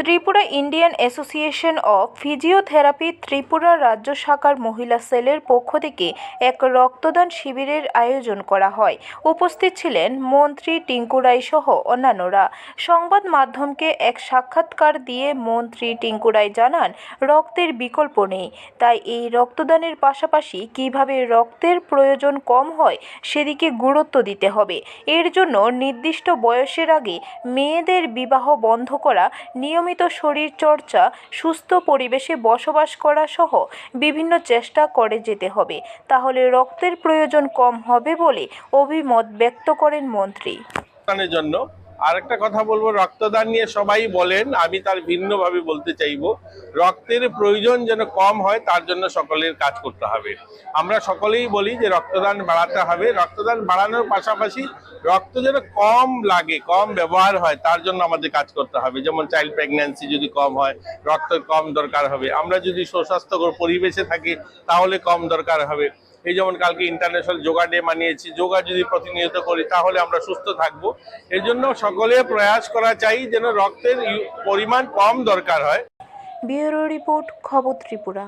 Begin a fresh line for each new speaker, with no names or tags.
Tripura Indian Association of physiotherapy Tripura রাজ্য শাখার মহিলা সেলের পক্ষ থেকে এক রক্তদান শিবিরের আয়োজন করা হয়। উপস্থিত ছিলেন মন্ত্রী টিঙ্কু রায় সহ অন্যান্যরা। সংবাদ মাধ্যমকে এক সাক্ষাৎকার দিয়ে মন্ত্রী টিঙ্কু রায় জানান, রক্তের বিকল্প নেই। তাই এই রক্তদানের পাশাপাশি কীভাবে রক্তের প্রয়োজন কম হয় সেদিকে গুরুত্ব দিতে হবে। এর জন্য নির্দিষ্ট বয়সের আগে মেয়েদের বিবাহ বন্ধ করা নিয়মিত শরীর চর্চা সুস্থ পরিবেশে বসবাস করা সহ বিভিন্ন চেষ্টা করে যেতে হবে। তাহলে রক্তের প্রয়োজন কম হবে বলে অভিমত ব্যক্ত করেন মন্ত্রী।
রক্তদানের জন্য আরেকটা কথা বলব, রক্তদান নিয়ে সবাই বলেন, আমি তার ভিন্নভাবে বলতে চাইব। রক্তের প্রয়োজন যেন কম হয়, তার জন্য সকলের কাজ করতে হবে। আমরা সকলেই বলি যে রক্তদান বাড়াতে হবে। রক্তদান বাড়ানোর পাশাপাশি রক্ত যেন কম লাগে, কম ব্যবহার হয়, তার জন্য আমাদের কাজ করতে হবে। যেমন চাইল্ড প্রেগন্যান্সি যদি কম হয় রক্ত কম দরকার হবে। আমরা যদি সুস্বাস্থ্যকর পরিবেশে থাকি, তাহলে কম দরকার হবে। এই যেমন কালকে ইন্টারন্যাশনাল যোগা ডে মানিয়েছি, যোগা যদি প্রতিনিয়ত করি, তাহলে আমরা সুস্থ থাকব। এর জন্য সকলে প্রয়াস করা চাই যেন রক্তের পরিমাণ কম দরকার হয়।
ব্যুরো রিপোর্ট, খবর ত্রিপুরা।